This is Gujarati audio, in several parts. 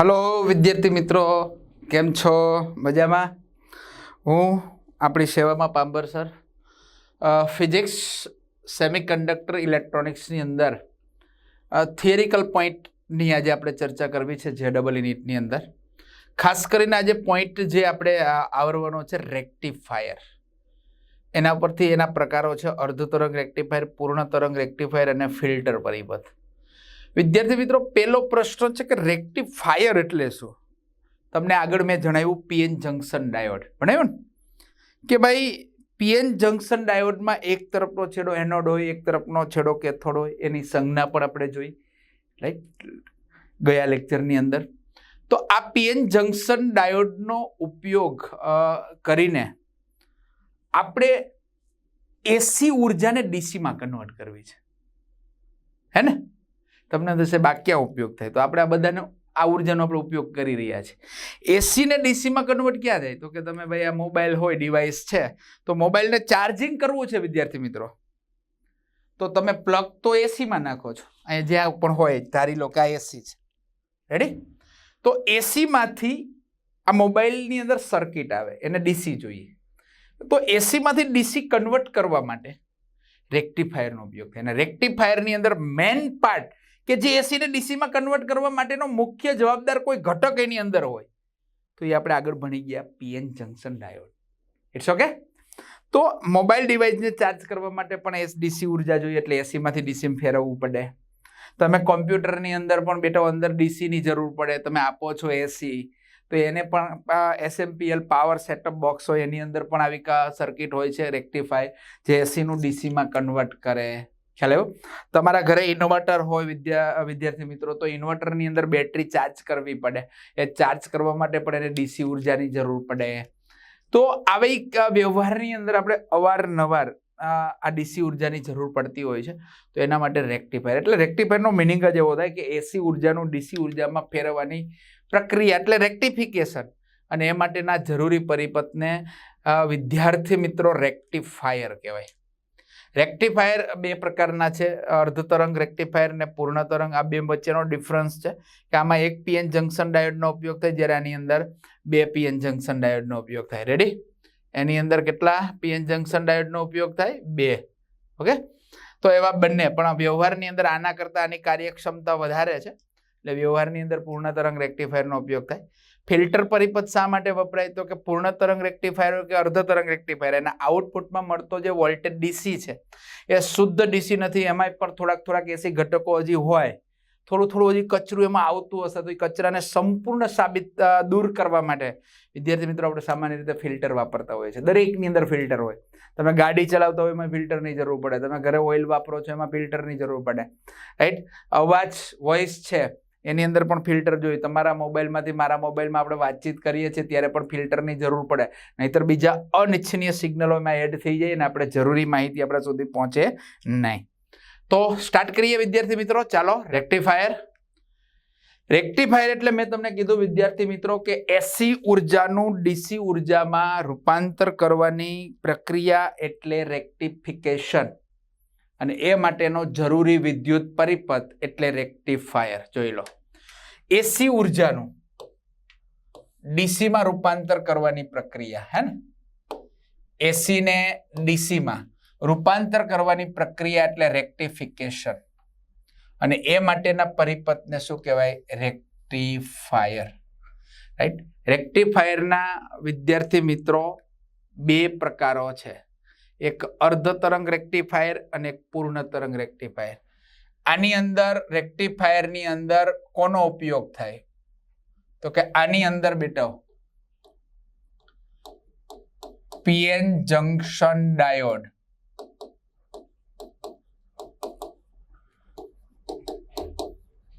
હલો વિદ્યાર્થી મિત્રો, કેમ છો? મજામાં? હું આપણી સેવામાં પાંબર સર. ફિઝિક્સ સેમિકન્ડક્ટર ઇલેક્ટ્રોનિક્સની અંદર થિયરિકલ પોઈન્ટની આજે આપણે ચર્ચા કરવી છે જે ડબલ નીટની અંદર. ખાસ કરીને આજે પોઈન્ટ જે આપણે આવરવાનો છે રેક્ટિફાયર. એના પરથી એના પ્રકારો છે અર્ધ તરંગ રેક્ટિફાયર, પૂર્ણ તરંગ રેક્ટિફાયર અને ફિલ્ટર પરિપથ વિદ્યાર્થી મિત્રો પહેલો પ્રશ્ન છે કે રેક્ટિફાયર એટલે શું? તમને આગળ મેં જણાવ્યું પીએન જંકશન ડાયોડ. ભણાવ્યું ને? કે ભાઈ, પીએન જંકશન ડાયોડમાં એક તરફનો છેડો એનોડ હોય, એક તરફનો છેડો કેથોડ હોય, એની સંજ્ઞા પણ આપણે જોઈ. રાઈટ ગયા લેક્ચરની અંદર. તો આ પીએન જંકશન ડાયોડનો ઉપયોગ કરીને આપણે એસી ઉર્જાને ડીસીમાં કન્વર્ટ કરવી છે. હે ને? તમને થશે ક્યાં ઉપયોગ થાય. તો આપણે આ બધાનો, આ ઉર્જાનો આપણે ઉપયોગ કરી રહ્યા છીએ એસીને ડીસીમાં કન્વર્ટ ક્યાં થાય? તો કે તમે ભાઈ આ મોબાઈલ હોય ડિવાઇસ છે, તો મોબાઈલને ચાર્જિંગ કરવું છે, વિદ્યાર્થી મિત્રો. તો તમે પ્લગ તો એસીમાં નાખો છો. અહીંયા જ્યાં પણ હોય, ધારી લો કે આ એસી છે. રેડી તો એસીમાંથી આ મોબાઈલની અંદર સર્કિટ આવે, એને ડીસી જોઈએ. તો એસીમાંથી ડીસી કન્વર્ટ કરવા માટે રેક્ટિફાયરનો ઉપયોગ થાય. અને રેક્ટિફાયરની અંદર મેન પાર્ટ કે જે એસીને ડીસીમાં કન્વર્ટ કરવા માટેનો મુખ્ય જવાબદાર કોઈ ઘટક એની અંદર હોય, તો એ આપણે આગળ ભણી ગયા PN junction diode it's okay તો મોબાઈલ ડિવાઇસને ચાર્જ કરવા માટે પણ એસ ડીસી ઊર્જા જોઈએ એટલે એસીમાંથી ડીસીમાં ફેરવવું પડે. તમે કોમ્પ્યુટરની અંદર પણ બેટા અંદર ડીસીની જરૂર પડે, તમે આપો છો એસી તો એને પણ એસએમપીએલ પાવર સેટઅપ બોક્સ હોય એની અંદર પણ આવી સર્કિટ હોય છે રેક્ટિફાય જે એસીનું ડીસીમાં કન્વર્ટ કરે. ખ્યાલ આવ્યો? તમારા ઘરે ઇન્વર્ટર હોય વિદ્યા વિદ્યાર્થી મિત્રો, તો ઇન્વર્ટરની અંદર બેટરી ચાર્જ કરવી પડે. એ ચાર્જ કરવા માટે પણ એને ડીસી ઉર્જાની જરૂર પડે. તો આવી વ્યવહારની અંદર આપણે અવારનવાર આ ડીસી ઉર્જાની જરૂર પડતી હોય છે, તો એના માટે રેક્ટિફાયર એટલે રેક્ટિફાયરનો મિનિંગ જ એવો થાય કે એસી ઉર્જાનું ડીસી ઉર્જામાં ફેરવવાની પ્રક્રિયા, એટલે રેક્ટિફિકેશન અને એ માટેના જરૂરી પરિપથને વિદ્યાર્થી મિત્રો રેક્ટિફાયર કહેવાય. રેક્ટિફાયર બે પ્રકારના છે. અર્ધ તરંગ રેક્ટિફાયર અને પૂર્ણ તરંગ. આ બે વચ્ચેનો ડિફરન્સ છે કે આમાં એક પીએન જંકશન ડાયોડનો ઉપયોગ થાય, જ્યારે આની અંદર બે પીએન જંકશન ડાયોડનો ઉપયોગ થાય. રેડી એની અંદર કેટલા પીએન જંકશન ડાયોડનો ઉપયોગ થાય? બે. ઓકે તો એવા બંને. પણ વ્યવહારની અંદર આના કરતાં આની કાર્યક્ષમતા વધારે છે. એટલે વ્યવહારની અંદર પૂર્ણ તરંગ રેક્ટિફાયરનો ઉપયોગ થાય. ફિલ્ટર પરિપથ શા માટે વપરાય? તો કે પૂર્ણ તરંગ રેક્ટિફાયર કે અર્ધ તરંગ રેક્ટિફાયર. એના આઉટપુટમાં મળતો જે વોલ્ટેજ ડીસી છે, એ શુદ્ધ ડીસી નથી. એમાંય પણ થોડાક થોડાક એસી ઘટકો હજી હોય. થોડું થોડું હજી કચરું એમાં આવતું હશે. તો એ કચરાને સંપૂર્ણ સાબિત દૂર કરવા માટે વિદ્યાર્થી મિત્રો આપણે સામાન્ય રીતે ફિલ્ટર વાપરતા હોઈએ છીએ. દરેકની અંદર ફિલ્ટર હોય. તમે ગાડી ચલાવતા હોય એમાં ફિલ્ટરની જરૂર પડે. તમે ઘરે ઓઇલ વાપરો છો એમાં ફિલ્ટરની જરૂર પડે. રાઈટ અવાજ વોઇસ છે. એની અંદર પણ ફિલ્ટર જોઈએ. તમારા મોબાઈલમાંથી મારા મોબાઈલમાં આપણે વાતચીત કરીએ છીએ ત્યારે પણ ફિલ્ટરની જરૂર પડે. નહીતર બીજા અનિચ્છનીય સિગ્નલો એમાં એડ થઈ જાય અને આપણે જરૂરી માહિતી આપણા સુધી પહોંચે નહીં. તો સ્ટાર્ટ કરીએ વિદ્યાર્થી મિત્રો. ચાલો રેક્ટિફાયર રેક્ટિફાયર એટલે મેં તમને કીધું વિદ્યાર્થી મિત્રો કે એસી ઉર્જાનું ડીસી ઉર્જામાં રૂપાંતર કરવાની પ્રક્રિયા એટલે રેક્ટિફિકેશન અને એ માટેનો જરૂરી વિદ્યુત પરિપથ એટલે રેક્ટિફાયર, જોઈ લો. એસી ઉર્જાનું ડીસીમાં રૂપાંતર કરવાની પ્રક્રિયા, હે ને? એસીને ડીસીમાં રૂપાંતર કરવાની પ્રક્રિયા એટલે રેક્ટિફિકેશન. અને એ માટેના પરિપથને શું કહેવાય? રેક્ટિફાયર. રાઈટ? રેક્ટિફાયરના વિદ્યાર્થી મિત્રો, બે પ્રકારો છે. એક અર્ધ તરંગ રેક્ટિફાયર અને એક પૂર્ણ તરંગ રેક્ટિફાયર આની અંદર રેક્ટિફાયરની અંદર કોનો ઉપયોગ થાય? તો કે આની અંદર બેટા પીએન જંકશન ડાયોડ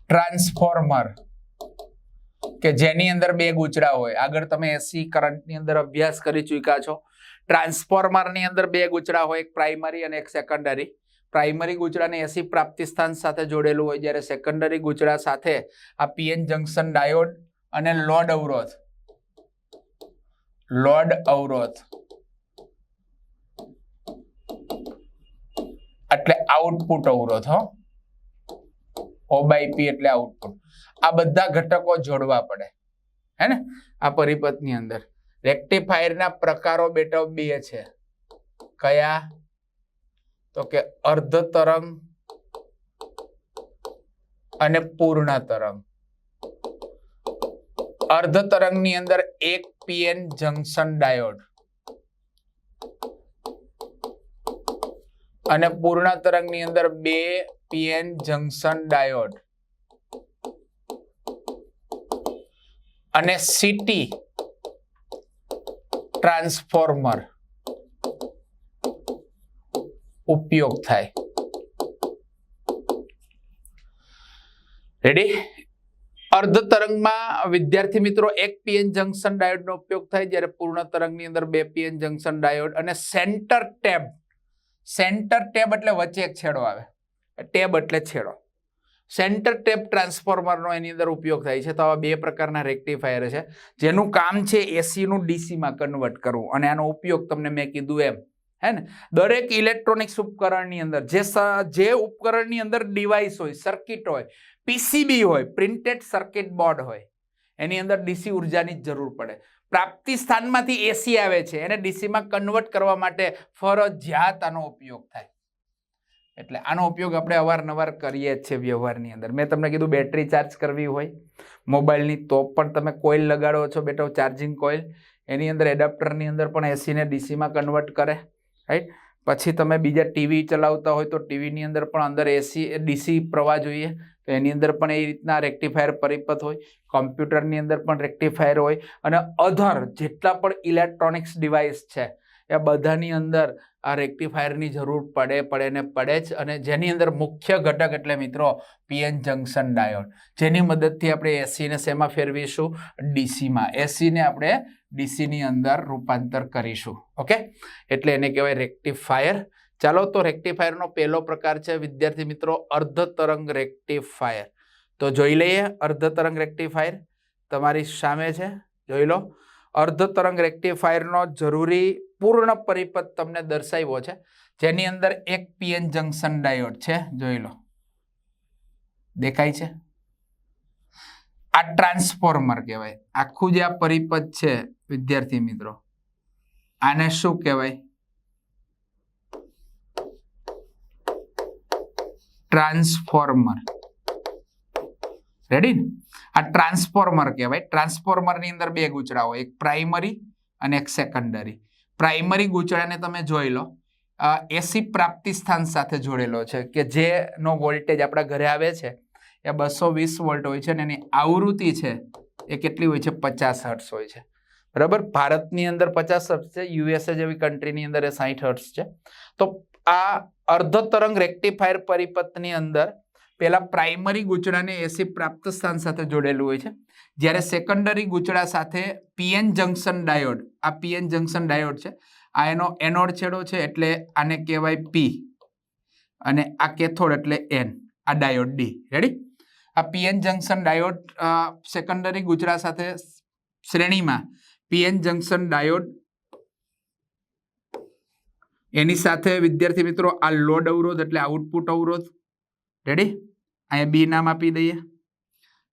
ટ્રાન્સફોર્મર કે જેની અંદર બે ગુચડા હોય. આગળ તમે એસી કરંટની અંદર અભ્યાસ કરી ચૂક્યા છો. ટ્રાન્સફોર્મરની અંદર બે ગુચડા હોય, એક પ્રાઇમરી અને એક સેકન્ડરી. પ્રાઇમરી ગુચડાને એસી પ્રાપ્તિ સ્થાન સાથે જોડેલું હોય જ્યારે સેકન્ડરી ગુચડા સાથે આ પીએન જંકશન ડાયોડ અને લોડ અવરોધ. લોડ અવરોધ. એટલે આઉટપુટ અવરોધ, હો. ઓ બાય પી એટલે આઉટપુટ. આ બધા ઘટકો જોડવા પડે. હે ને? આ પરિપથની અંદર. રેક્ટિફાયરના પ્રકારો બેટા બે છે. કયા? તો કે અર્ધ તરંગ અને પૂર્ણ તરંગ. અર્ધ તરંગની અંદર એક પીએન જંકશન ડાયોડ અને પૂર્ણ તરંગની અંદર બે પીએન જંકશન ડાયોડ અને સીટી ટ્રાન્સફોર્મર ઉપયોગ થાય. રેડી અર્ધ તરંગમાં વિદ્યાર્થી મિત્રો એક પીએન જંકશન ડાયોડનો ઉપયોગ થાય જ્યારે પૂર્ણ તરંગની અંદર બે પીએન જંકશન ડાયોડ અને સેન્ટર ટેબ સેન્ટર ટેબ એટલે વચ્ચે એક છેડો આવે. ટેબ એટલે છેડો. સેન્ટર ટેપ ટ્રાન્સફોર્મરનો એની અંદર ઉપયોગ થાય છે. તો આવા બે પ્રકારના રેક્ટિફાયર છે. જેનું કામ છે એસીનું ડીસીમાં કન્વર્ટ કરવું. અને આનો ઉપયોગ તમને મેં કીધું એમ. હે ને? દરેક ઇલેક્ટ્રોનિક્સ ઉપકરણની અંદર જે જે ઉપકરણની અંદર ડિવાઇસ હોય, સર્કિટ હોય, પીસીબી હોય, પ્રિન્ટેડ સર્કિટ બોર્ડ હોય, એની અંદર ડીસી ઉર્જાની જ જરૂર પડે. પ્રાપ્તિ સ્થાનમાંથી એસી આવે છે. એને ડીસીમાં કન્વર્ટ કરવા માટે ફરજિયાત આનો ઉપયોગ થાય. એટલે આનો ઉપયોગ આપણે અવારનવાર કરીએ જ છીએ વ્યવહારની અંદર. મેં તમને કીધું બેટરી ચાર્જ કરવી હોય મોબાઈલની તો પણ તમે કોઇલ લગાડો છો બેટો ચાર્જિંગ કોઇલ એની અંદર એડાપ્ટરની અંદર પણ એસીને ડીસીમાં કન્વર્ટ કરે રાઈટ પછી તમે બીજા ટીવી ચલાવતા હોય તો ટીવીની અંદર પણ અંદર એસી ડીસી પ્રવાહ જોઈએ, તો એની અંદર પણ એ રીતના રેક્ટિફાયર પરિપથ હોય કોમ્પ્યુટરની અંદર પણ રેક્ટિફાયર હોય, અને અધર જેટલા પણ ઇલેક્ટ્રોનિક્સ ડિવાઇસ છે, એ બધાની અંદર આ રેક્ટિફાયરની જરૂર પડે પડે ને પડે જ અને જેની અંદર મુખ્ય ઘટક એટલે મિત્રો પીએન જંકશન ડાયોડ. જેની મદદથી આપણે એસીને શેમાં ફેરવીશું? ડીસીમાં એસીને આપણે ડીસીની અંદર રૂપાંતર કરીશું. ઓકે? એટલે એને કહેવાય રેક્ટિફાયર. ચાલો તો રેક્ટિફાયરનો પહેલો પ્રકાર છે, વિદ્યાર્થી મિત્રો, અર્ધ તરંગ રેક્ટિફાયર. તો જોઈ લઈએ અર્ધ તરંગ રેક્ટિફાયર. તમારી સામે છે. જોઈ લો. અર્ધ તરંગ રેક્ટિફાયરનો જરૂરી પૂર્ણ પરિપથ તમને દર્શાવ્યો છે. જેની અંદર એક પીએન જંકશન ડાયોડ છે. જોઈ લો. દેખાય છે? આ ટ્રાન્સફોર્મર કહેવાય. આખું જે આ પરિપથ છે, વિદ્યાર્થી મિત્રો, આને શું કહેવાય? ટ્રાન્સફોર્મર રેડી ને આ ટ્રાન્સફોર્મર કહેવાય. ટ્રાન્સફોર્મરની અંદર બે ગૂંચળા હોય. એક પ્રાઇમરી અને એક સેકન્ડરી પ્રાઇમરી ગૂંચળાને તમે જોઈ લો. એસી પ્રાપ્તિ સ્થાન સાથે જોડેલો છે કે જેનો વોલ્ટેજ આપણા ઘરે આવે છે એ બસો વીસ વોલ્ટ હોય છે અને એની આવૃત્તિ છે એ કેટલી હોય છે? પચાસ હર્ટ્સ હોય છે. બરાબર? ભારતની અંદર પચાસ હર્ટ્સ છે યુએસએ જેવી કન્ટ્રીની અંદર એ સાઠ હર્ટ્સ છે. તો આ અર્ધ તરંગ રેક્ટિફાયર પરિપથની અંદર પેલા પ્રાઇમરી ગૂંચળાને એસી પ્રાપ્ત સ્થાન સાથે જોડેલું હોય છે. જ્યારે સેકન્ડરી ગૂંચળા સાથે પીએન જંકશન ડાયોડ આ પીએન જંકશન ડાયોડ છે. આ એનો એનોડ છેડો છે એટલે આને કહેવાય પી અને આ કેથોડ એટલે એન આ ડાયોડ ડી રેડી આ પીએન જંકશન ડાયોડ સેકન્ડરી ગૂંચળા સાથે શ્રેણીમાં પીએન જંકશન ડાયોડ એની સાથે વિદ્યાર્થી મિત્રો આ લોડ અવરોધ એટલે આઉટપુટ અવરોધ. રેડી અહીંયા બી નામ આપી દઈએ.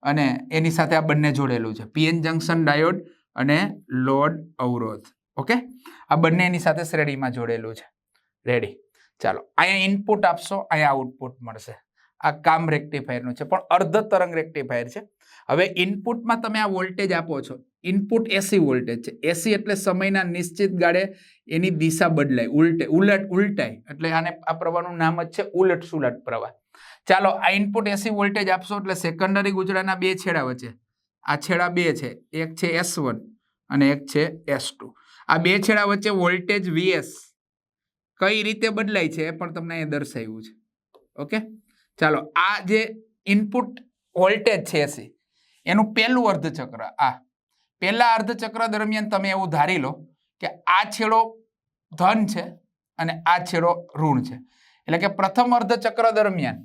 અને એની સાથે આ બંને જોડેલું છે. પીએન જંકશન ડાયોડ અને લોડ અવરોધ. ઓકે આ બંને એની સાથે શ્રેણીમાં જોડેલું છે. રેડી ચાલો, અહીંયા ઇનપુટ આપશો, અહીંયા આઉટપુટ મળશે. આ કામ રેક્ટિફાયરનું છે, પણ અર્ધ તરંગ રેક્ટિફાયર છે. હવે ઇનપુટમાં તમે આ વોલ્ટેજ આપો છો. ઇનપુટ એસી વોલ્ટેજ છે. એસી એટલે સમયના નિશ્ચિત ગાળે એની દિશા બદલાય. ઉલટે, ઉલટ, ઉલટાય. એટલે આને, આ પ્રવાહનું નામ જ છે ઉલટ સુલટ પ્રવાહ. ચાલો, આ ઇનપુટ એસી વોલ્ટેજ આપશો એટલે સેકન્ડરી ગુજરાતના બે છેડા વચ્ચે. આ છેડા બે છે. એક છે એસ વન અને એક છે એસ ટુ આ બે છેડા વચ્ચે વોલ્ટેજ વીએસ કઈ રીતે બદલાય છે એ પણ તમને અહીંયા દર્શાવ્યું છે. ઓકે? ચાલો, આ જે ઇનપુટ વોલ્ટેજ છે એસી એનું પહેલું અર્ધચક્ર, આ. પહેલા અર્ધચક્ર દરમિયાન તમે એવું ધારી લો કે આ છેડો ધન છે અને આ છેડો ઋણ છે. એટલે કે પ્રથમ અર્ધચક્ર દરમિયાન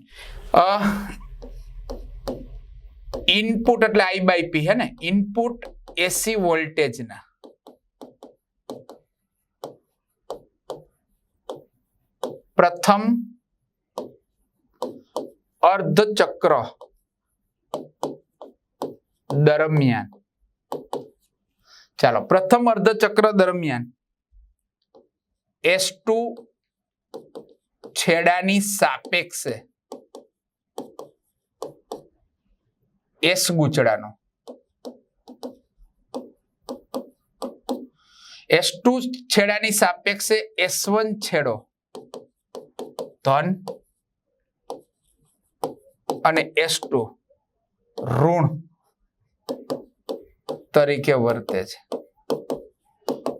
ઇનપુટ એટલે આઈ બાય પી હે ને ઇનપુટ એસી વોલ્ટેજના પ્રથમ અર્ધચક્ર દરમિયાન ચાલો પ્રથમ અર્ધચક્ર દરમિયાન એસ ટુ છેડાની સાપેક્ષે. એસ ગૂંચળાનો. એસ ટુ છેડાની સાપેક્ષે એસ વન છેડો. ધન. અને એસ ટુ ઋણ તરીકે વર્તે છે.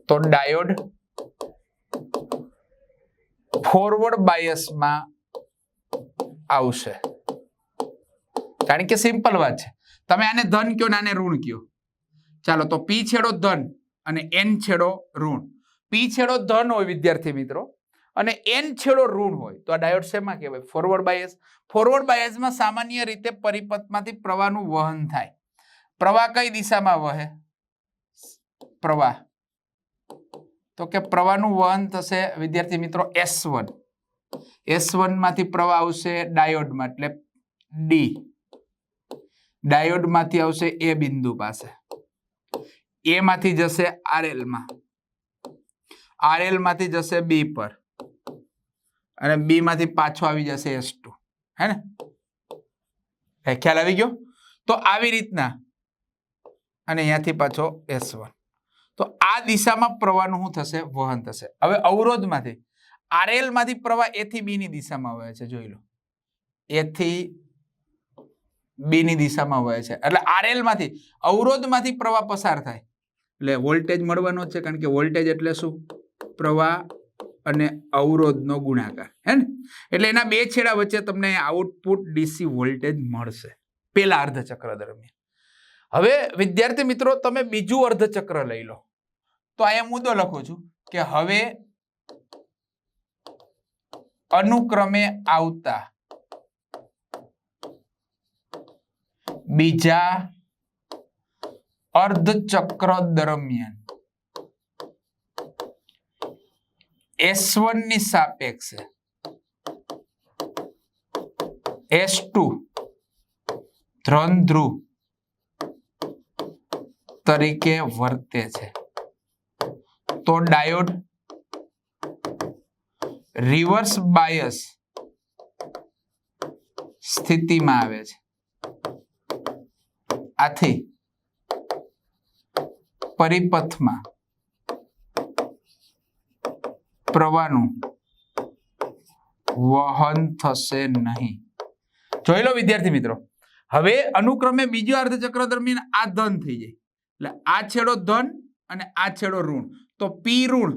તો ડાયોડ ફોરવર્ડ બાયસમાં આવશે. કારણ કે સિમ્પલ વાત છે. તમે આને ધન કયો ને આને ઋણ કયો ચાલો, તો પી છેડો ધન અને એન છેડો ઋણ. પી છેડો ધન હોય, વિદ્યાર્થી મિત્રો, અને એન છેડો ઋણ હોય. તો આ ડાયોડ શેમાં કહેવાય? ફોરવર્ડ બાયસ ફોરવર્ડ બાયસમાં સામાન્ય રીતે પરિપથમાંથી પ્રવાહનું વહન થાય. પ્રવાહ કઈ દિશામાં વહે? પ્રવાહ. તો કે પ્રવાહનું વહન થશે, વિદ્યાર્થી મિત્રો, એસ વન. એસમાંથી પ્રવાહ આવશે ડાયોડમાં, એટલે ડી ડાયોડમાંથી આવશે એ બિંદુ પાસે. એ માંથી જશે આરએલમાં આરએલમાંથી જશે બી પર. અને બી માંથી પાછો આવી જશે એસ ટુ. હે ને? ખ્યાલ આવી ગયો? તો આવી રીતના. અને અહીંયાથી પાછો એસ વન. આ દિશામાં પ્રવાહનું શું થશે? વહન થશે. હવે અવરોધમાંથી આરએલમાંથી પ્રવાહ એ થી બી ની દિશામાં વહે છે, જોઈ લો. એ થી બી ની દિશામાં વહે છે. એટલે આરએલમાંથી અવરોધમાંથી પ્રવાહ પસાર થાય. એટલે વોલ્ટેજ મળવાનો છે, કારણ કે વોલ્ટેજ એટલે શું? પ્રવાહ અને અવરોધનો ગુણાકાર. હે ને? એટલે એના બે છેડા વચ્ચે તમને આઉટપુટ ડીસી વોલ્ટેજ મળશે. પેલા અર્ધચક્ર દરમિયાન. હવે વિદ્યાર્થી મિત્રો, તમે બીજું અર્ધચક્ર લઈ લો. તો અહીંયા મુદ્દો લખું છું કે હવે અનુક્રમે આવતા બીજા અર્ધચક્ર દરમિયાન એસની સાપેક્ષે એસ ટુ ધ્રુવ તરીકે વર્તે છે. તો ડાયોડ રિવર્સ બાયસ સ્થિતિમાં આવે છે. આથી પરિપથમાં પ્રવાહનું વહન થશે નહીં. જોઈ લો વિદ્યાર્થી મિત્રો, હવે અનુક્રમે બીજો અર્ધચક્ર દરમિયાન આ ધન થઈ જાય. એટલે આ છેડો ધન અને આ છેડો ઋણ. તો પી ઋણ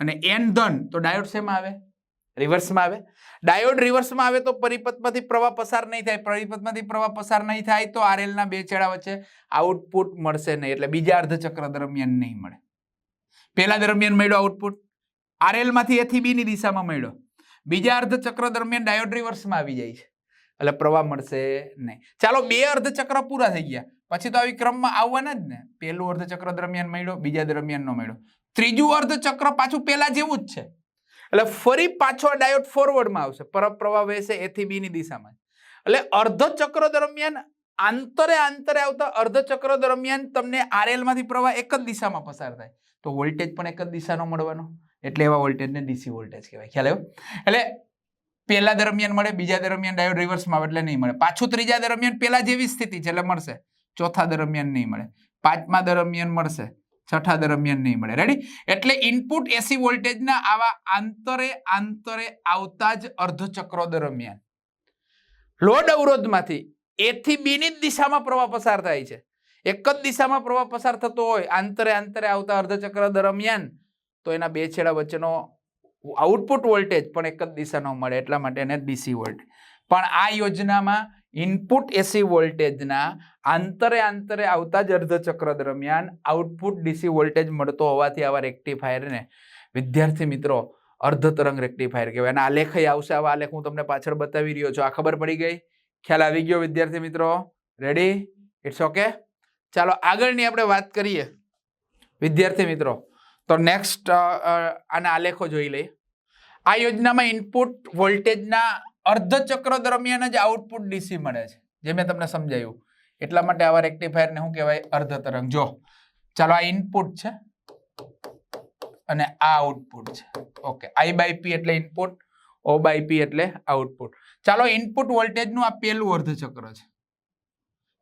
અને એન ધન, તો ડાયોડ શેમાં આવે? રિવર્સમાં આવે. ડાયોડ રિવર્સમાં આવે તો પરિપથમાંથી પ્રવાહ પસાર નહીં થાય. પરિપથમાંથી પ્રવાહ પસાર નહીં થાય તો આરએલના બે છેડા વચ્ચે આઉટપુટ મળશે નહીં. એટલે બીજા અર્ધચક્ર દરમિયાન નહીં મળે. પહેલા દરમિયાન મળ્યો આઉટપુટ આરએલમાંથી એથી બીની દિશામાં મળ્યો. બીજા અર્ધચક્ર દરમિયાન ડાયોડ રિવર્સમાં આવી જાય છે. એટલે પ્રવાહ મળશે નહીં. ચાલો બે અર્ધચક્ર પૂરા થઈ ગયા. પછી તો આવી ક્રમમાં આવવાના જ ને. પહેલું અર્ધચક્ર દરમિયાન મળ્યો, બીજા દરમિયાન મળ્યો. ત્રીજું અર્ધચક્ર પાછું પહેલા જેવું જ છે. એટલે ફરી પાછો ડાયોટ ફોરવર્ડમાં આવશે. પરપ્રવાહ વહેશે એથી બી ની દિશામાં. એટલે અર્ધચક્ર દરમિયાન આંતરે આંતરે આવતા અર્ધચક્ર દરમિયાન તમને આરએલમાંથી પ્રવાહ એક જ દિશામાં પસાર થાય. તો વોલ્ટેજ પણ એક જ દિશાનો મળવાનો. એટલે એવા વોલ્ટેજને ડીસી વોલ્ટેજ કહેવાય. ખ્યાલ આવ્યો? એટલે પહેલા દરમિયાન મળે, બીજા દરમિયાન ડાયોડ રિવર્સમાં આવે એટલે નહીં મળે. પાછું ત્રીજા દરમિયાન પહેલા જેવી સ્થિતિ છે એટલે મળશે. ચોથા દરમિયાન નહીં મળે. પાંચમા દરમિયાન મળશે, છઠ્ઠા દરમિયાન નહીં મળે. રેડી એટલે ઇનપુટ એસી વોલ્ટેજના આવા આંતરે આંતરે આવતા જ અર્ધચક્રો દરમિયાન. લોડ અવરોધમાંથી એ થી બી દિશામાં પ્રવાહ પસાર થાય છે. એક જ દિશામાં પ્રવાહ પસાર થતો હોય, આંતરે આંતરે આવતા અર્ધચક્ર દરમિયાન, તો એના બે છેડા વચ્ચેનો આઉટપુટ વોલ્ટેજ પણ એક જ દિશાનો મળે, એટલા માટે એને ડીસી વોલ્ટેજ પણ આ યોજનામાં ઇનપુટ એસી વોલ્ટેજના આંતરે આંતરે આવતા જ અર્ધચક્ર દરમિયાન આઉટપુટ ડીસી વોલ્ટેજ મળતો હોવાથી આવા રેક્ટિફાયરને વિદ્યાર્થી મિત્રો અર્ધ તરંગ રેક્ટિફાયર કહેવાય. અને આલેખ આવશે. આવા આલેખ હું તમને પાછળ બતાવી રહ્યો છું. આ ખબર પડી ગઈ? ખ્યાલ આવી ગયો વિદ્યાર્થી મિત્રો? રેડી ઇટ્સ ઓકે ચાલો, આગળની આપણે વાત કરીએ. વિદ્યાર્થી મિત્રો, તો નેક્સ્ટ આના આલેખો જોઈ લઈએ. આ યોજનામાં ઇનપુટ વોલ્ટેજના અર્ધચક્ર દરમિયાન જ આઉટપુટ ડીસી મળે છે. જે મેં તમને સમજાવ્યું એટલા માટે આવા રેક્ટિફાયરને શું કહેવાય? અર્ધ તરંગ જો, ચાલો આ ઇનપુટ છે અને આ આઉટપુટ છે. ઓકે આઈ બાય પી એટલે ઇનપુટ ઓ બાય પી એટલે આઉટપુટ ચાલો ઇનપુટ વોલ્ટેજનું આ પેલું અર્ધચક્ર છે.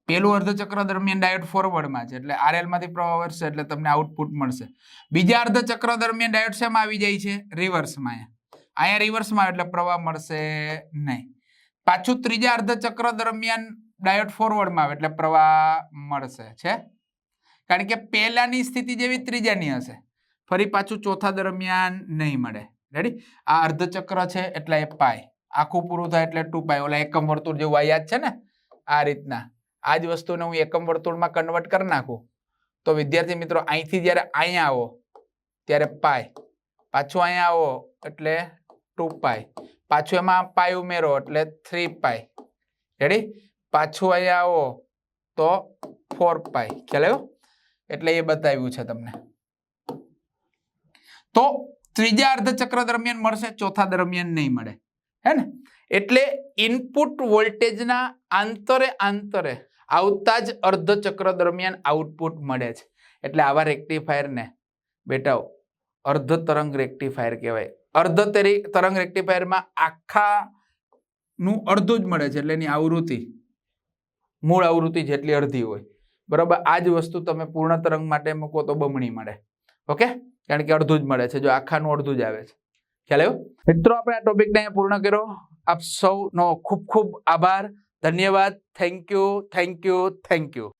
પેલું અર્ધચક્ર દરમિયાન ડાયોડ ફોરવર્ડમાં છે, એટલે આરએલમાંથી પ્રવાહ વધશે, એટલે તમને આઉટપુટ મળશે. બીજા અર્ધચક્ર દરમિયાન ડાયોડ શેમાં આવી જાય છે? રિવર્સમાં અહીંયા. અહીંયા રિવર્સમાં એટલે પ્રવાહ મળશે નહીં. પાછું ત્રીજા અર્ધચક્ર દરમિયાન ડાયોડ ફોરવર્ડમાં આવે એટલે પ્રવાહ મળશે, છે? કારણ કે પહેલાની સ્થિતિ જેવી ત્રીજાની હશે. ફરી પાછું ચોથા દરમિયાન નહીં મળે. રેડી આ અર્ધચક્ર છે એટલે એ પાય. આખું પૂરું થાય એટલે ટુ પાય. ઓલા એકમ વર્તુળ જેવું યાદ છે ને? આ રીતના. આ જ વસ્તુને હું એકમ વર્તુળમાં કન્વર્ટ કરી નાખું. તો વિદ્યાર્થી મિત્રો, અહીંથી જ્યારે અહીંયા આવો, ત્યારે પાય. પાછું અહીંયા આવો એટલે ટુ પાય. પાછું એમાં પાય ઉમેરો એટલે થ્રી પાય. રેડી પાછું અહીંયા આવો તો ફોર પાય ખ્યાલ એટલે એ બતાવ્યું છે તમને. તો ત્રીજા અર્ધચક્ર દરમિયાન મળશે, ચોથા દરમિયાન નહીં મળે. હે ને? એટલે ઇનપુટ વોલ્ટેજના આંતરે આંતરે આવતા જ અર્ધચક્ર દરમિયાન આઉટપુટ મળે છે. એટલે આવા રેક્ટિફાયરને બેટા અર્ધ તરંગ રેક્ટિફાયર કહેવાય. અર્ધ તરી, તરંગ રેક્ટિફાયરમાં આખા નું અડધું જ મળે છે, એટલે એની આવૃત્તિ. મૂળ આવૃત્તિ જેટલી અડધી હોય. બરાબર? આ જ વસ્તુ તમે પૂર્ણ તરંગ માટે મૂકો તો બમણી મળે. ઓકે? કારણ કે અડધું જ મળે છે. જો આખાનું અડધું જ આવે છે. ખ્યાલ આવ્યો? મિત્રો, આપણે આ ટોપિકને પૂર્ણ કર્યો. આપ સૌનો ખૂબ ખૂબ આભાર. ધન્યવાદ. Thank you thank you thank you